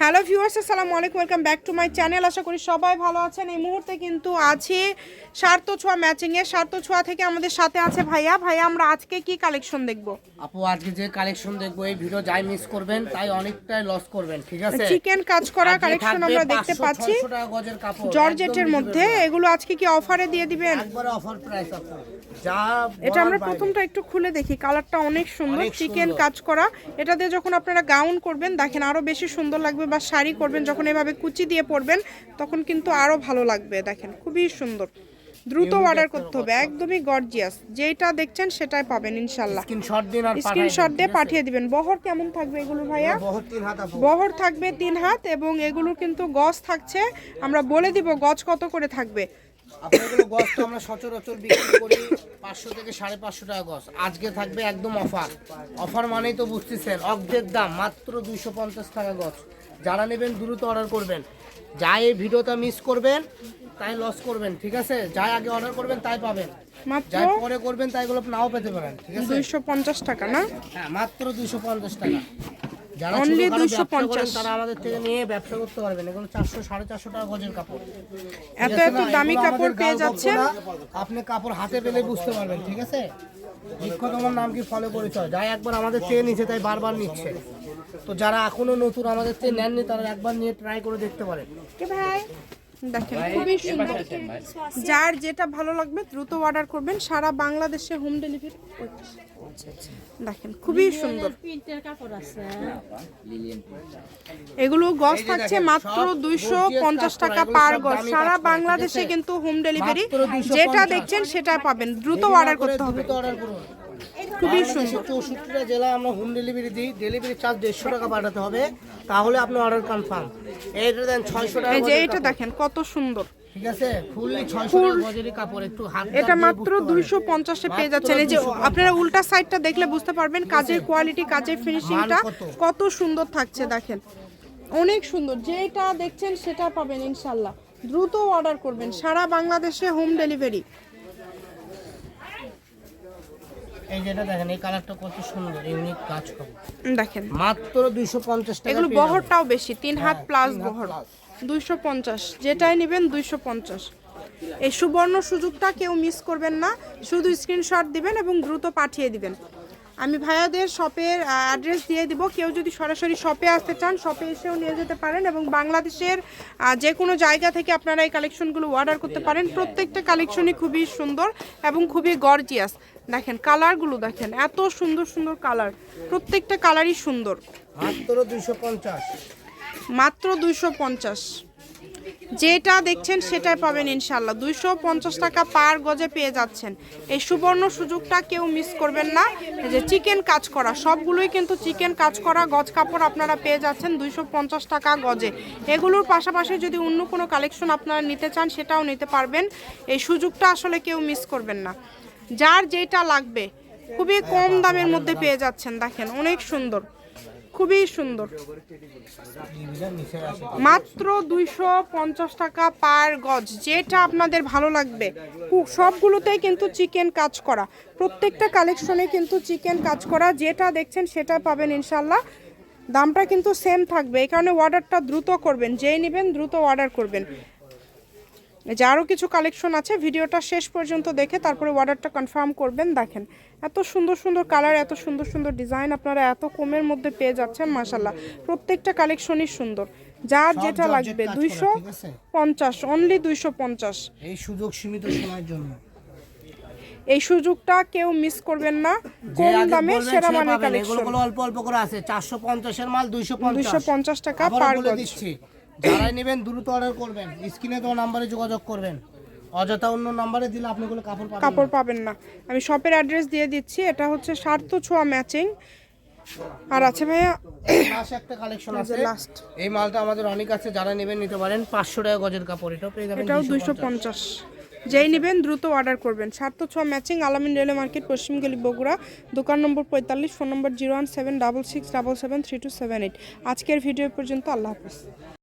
Hello viewers আসসালামু আলাইকুম welcome back to my channel আশা করি সবাই ভালো আছেন। এই মুহূর্তে কিন্তু আছি সার্থ ছোঁয়া ম্যাচিং এ সার্থ ছোঁয়া থেকে আমাদের সাথে আছে ভাইয়া। ভাইয়া আমরা আজকে কি কালেকশন দেখব? আপু আজকে যে কালেকশন দেখব এই ভিডিও যাই মিস করবেন তাই অনেকটাই লস করবেন ঠিক আছে? চিকেন কাজ করা কালেকশন আমরা দেখতে পাচ্ছি। 600 টাকা গজের কাপড় জর্জেটের মধ্যে। এগুলো আজকে কি অফারে দিয়ে দিবেন? একবারে অফার প্রাইস আপু। যা এটা আমরা প্রথমটা একটু খুলে দেখি। কালারটা অনেক সুন্দর। চিকেন কাজ করা। এটা দিয়ে যখন আপনারা গাউন করবেন দেখেন আরও বেশি সুন্দর লাগবে বা শাড়ি করবেন যখন এভাবে কুচি দিয়ে পরবেন তখন কিন্তু আরও ভালো লাগবে দেখেন খুবই সুন্দর। দ্রুত অর্ডার করতে হবে একদমই গর্জিয়াস যেটা দেখছেন সেটাই পাবেন ইনশাল্লাহ। স্ক্রিনশট দিয়ে পাঠিয়ে দিবেন। বহর কেমন থাকবে এগুলো ভাইয়া? বহর থাকবে তিন হাত এবং এগুলো কিন্তু গজ থাকছে। আমরা বলে দিব গজ কত করে থাকবে। আপনাগুলো গজ তো আমরা সচরাচর বিক্রি করি পাঁচশো থেকে সাড়ে পাঁচশো টাকা গজ আজকে থাকবে একদম অফার। অফার মানেই তো বুঝতেছেন অর্ধেক দাম মাত্র দুইশো পঞ্চাশ টাকা গজ যারা নেবেন দ্রুত অর্ডার করবেন। যা এই ভিডিওটা মিস করবেন তাই লস করবেন ঠিক আছে? যাই আগে অর্ডার করবেন তাই পাবেন। মাত্র যাই পরে করবেন তাই গুলো নাও পেতে পারেন ঠিক আছে? দুইশো পঞ্চাশ টাকা না? হ্যাঁ মাত্র দুইশো পঞ্চাশ টাকা। যারা Only ছোটখাটো ব্যবসা 250 করেন, তারা আমাদের থেকে নিয়ে ব্যবসা করতে পারবেন এগুলো চারশো সাড়ে চারশো টাকা গজের কাপড়। এত দামি কাপড় পেয়ে যাচ্ছেন? আপনি কাপড় হাতে পেলে বুঝতে পারবেন ঠিক আছে? বৃক্ষ তোমার নাম কি ফলো পরিচয় যাই একবার আমাদের চেয়ে নিচ্ছে তাই বারবার নিচ্ছে। তো যারা এখনও নতুন আমাদের চেয়ে নেননি তারা একবার নিয়ে ট্রাই করে দেখতে পারেন। ভাই? দেখেন খুবই সুন্দর। যার যেটা ভালো লাগবে দ্রুত অর্ডার করবেন। সারা বাংলাদেশে হোম ডেলিভারি দেখেন খুবই সুন্দর। প্রিন্টের কাপড় আছে। এগুলো গজ থাকছে মাত্র দুইশো পঞ্চাশ টাকা পার গজ। সারা বাংলাদেশে কিন্তু হোম ডেলিভারি যেটা দেখছেন সেটা পাবেন। দ্রুত অর্ডার করতে হবে। খুবই চৌষট্টিটা জেলায় আমরা হোম ডেলিভারি দিই। ডেলিভারি চার্জ দেড়শো টাকা পাঠাতে হবে। তাহলে আপনি অর্ডার কনফার্ম এইটা দেন ছয়শো টাকা এই যে এটা দেখেন কত সুন্দর। ঠিক আছে? ফুললি ছয়শো টাকা কাপড়। একটু হাত এটা মাত্র বুঝতে পারবেন। দুইশো পঞ্চাশে পেয়ে যাচ্ছেন। এই যে আপনারা উল্টা সাইডটা দেখলে বুঝতে পারবেন কাজের কোয়ালিটি কাজের ফিনিশিংটা কত? কত সুন্দর থাকছে দেখেন। অনেক সুন্দর। যেটা দেখছেন সেটা পাবেন ইনশাল্লাহ। দ্রুত অর্ডার করবেন। সারা বাংলাদেশে হোম ডেলিভারি এই যেটা দেখেন এই কালারটা কত সুন্দর ইউনিক কাজ করা দেখেন। মাত্র দুইশো পঞ্চাশ টাকা এগুলো বহরটাও বেশি তিন হাত হ্যাঁ, প্লাস বহর। plus। দুইশো পঞ্চাশ যেটাই নেবেন দুইশো পঞ্চাশ। এই সুবর্ণ সুযোগটা কেউ মিস করবেন না শুধু স্ক্রিনশট দিবেন এবং দ্রুত পাঠিয়ে দিবেন। আমি ভাইয়াদের শপের অ্যাড্রেস দিয়ে দিব। কেউ যদি সরাসরি শপে আসতে চান শপে এসেও নিয়ে যেতে পারেন এবং বাংলাদেশের যে কোনো জায়গা থেকে আপনারা এই কালেকশনগুলো অর্ডার করতে পারেন। প্রত্যেকটা কালেকশনই খুবই সুন্দর এবং খুবই গর্জিয়াস দেখেন কালারগুলো দেখেন এত সুন্দর সুন্দর কালার প্রত্যেকটা কালারই সুন্দর। মাত্র দুইশো পঞ্চাশ। মাত্র দুইশো পঞ্চাশ। যেটা দেখছেন সেটাই পাবেন ইনশাল্লাহ দুইশো পঞ্চাশ টাকা পার গজে পেয়ে যাচ্ছেন। এই সুবর্ণ সুযোগটা কেউ মিস করবেন না। যে চিকেন কাজ করা, সবগুলোই কিন্তু চিকেন কাজ করা গজ কাপড় আপনারা পেয়ে যাচ্ছেন দুইশো পঞ্চাশ টাকা গজে। এগুলোর পাশাপাশি যদি অন্য কোনো কালেকশন আপনারা নিতে চান, সেটাও নিতে পারবেন। এই সুযোগটা আসলে কেউ মিস করবেন না। যার যেটা লাগবে, খুবই কম দামের মধ্যে পেয়ে যাচ্ছেন, দেখেন অনেক সুন্দর। খুবই সুন্দর। মাত্র দুইশো পঞ্চাশ টাকা পার গজ, যেটা আপনাদের ভালো লাগবে। সবগুলোতেই কিন্তু চিকেন কাজ করা। প্রত্যেকটা কালেকশনে কিন্তু চিকেন কাজ করা। যেটা দেখছেন সেটা পাবেন ইনশাল্লাহ। দামটা কিন্তু সেম থাকবে। এই কারণে অর্ডারটা দ্রুত করবেন। যেই নেবেন দ্রুত অর্ডার করবেন। যে আরও কিছু কালেকশন আছে ভিডিওটা শেষ পর্যন্ত দেখে তারপরে অর্ডারটা কনফার্ম করবেন। দেখেন এত সুন্দর সুন্দর কালার এত সুন্দর সুন্দর ডিজাইন আপনারা এত কমের মধ্যে পেয়ে যাচ্ছেন মাসাল্লাহ প্রত্যেকটা কালেকশনই সুন্দর। যার যেটা লাগবে দুইশো পঞ্চাশ অনলি দুইশো পঞ্চাশ। এই সুযোগ সীমিত সময়ের জন্য। এই সুযোগটা কেউ মিস করবেন না কম দামে সেরা মানের কালেকশন অল্প অল্প করে আছে চারশো পঞ্চাশের মাল দুইশো দুইশো পঞ্চাশ টাকা আবারও পার গজ দিচ্ছি। যারাই নেবেন দ্রুত অর্ডার করবেন। স্ক্রিনে তোমার নাম্বারে যোগাযোগ করবেন। অযথা অন্য নাম্বারে দিলে আপনি কোনো কাপড় পাবেন কাপড় পাবেন না। আমি শপের অ্যাড্রেস দিয়ে দিচ্ছি। এটা হচ্ছে স্বার্থ ছোঁয়া ম্যাচিং আর আছে ভাইয়া একটা কালেকশন আছে। লাস্ট এই মালটা আমাদের অনেক আছে। যারা নেবেন নিতে পারেন পাঁচশো টাকা গজের কাপড়। এটাও পেয়ে যাবেন এটাও দুইশো 250 পঞ্চাশ। যেই নেবেন দ্রুত অর্ডার করবেন। স্বার্থ ছোঁয়া ম্যাচিং আলামিন রেলওয়ে মার্কেট পশ্চিমগলি বগুড়া। দোকান নম্বর পঁয়তাল্লিশ phone number zero one seven double six double seven three two seven eight. আজকের ভিডিও পর্যন্ত আল্লাহ হাফিজ।